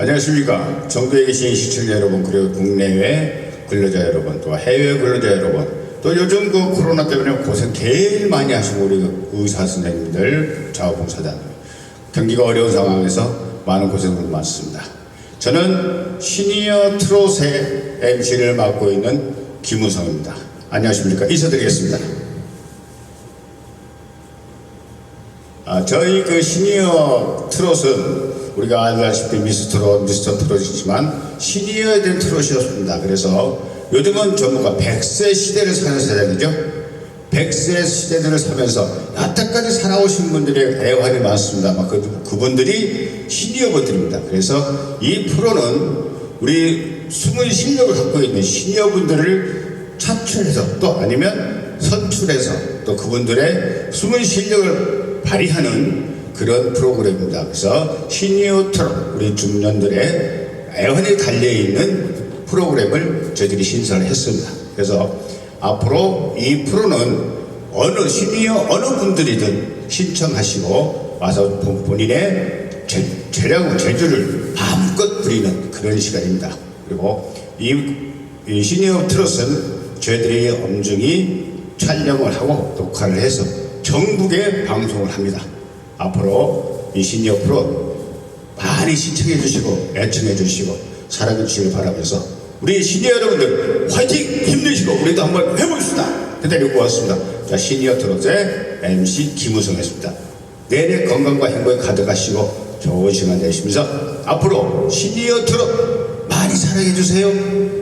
안녕하십니까. 전국에 계신 시청자 여러분, 그리고 국내외 근로자 여러분, 또 해외 근로자 여러분, 또 요즘 그 코로나 때문에 고생 제일 많이 하시고 우리 그 의사 선생님들, 자원봉사자들, 경기가 어려운 상황에서 많은 고생들 많습니다. 저는 시니어 트롯의 MC를 맡고 있는 김우성입니다. 안녕하십니까. 인사드리겠습니다. 아, 저희 그 시니어 트롯은 우리가 알다시피 미스 트롯, 미스터 트롯이지만 시니어에 대한 트롯이었습니다. 그래서 요즘은 전부가 100세 시대를 사는 세상이죠. 100세 시대들을 살면서 여태까지 살아오신 분들의 애환이 많습니다. 아마 그, 그분들이 시니어 분들입니다. 그래서 이 프로는 우리 숨은 실력을 갖고 있는 시니어 분들을 차출해서 또 아니면 선출해서 또 그분들의 숨은 실력을 발휘하는 그런 프로그램입니다. 그래서 시니어 트롯 우리 중년들의 애환이 달려있는 프로그램을 저희들이 신설을 했습니다. 그래서 앞으로 이 프로는 어느 시니어 어느 분들이든 신청하시고 와서 본- 본인의 재, 재량, 재주를 마음껏 부리는 그런 시간입니다. 그리고 이, 이 시니어 트롯은 저희들이 엄중히 촬영을 하고 녹화를 해서 전국에 방송을 합니다. 앞으로 이 시니어 프로 많이 시청해 주시고 애청해 주시고 사랑해 주시길 바라면서 우리 시니어 여러분들 화이팅 힘내시고 우리도 한번 해보겠습니다. 대단히 고맙습니다. 자 시니어 트롯의 MC 김우성이었습니다. 내내 건강과 행복에 가득하시고 좋은 시간 되시면서 앞으로 시니어 트롯 많이 사랑해 주세요.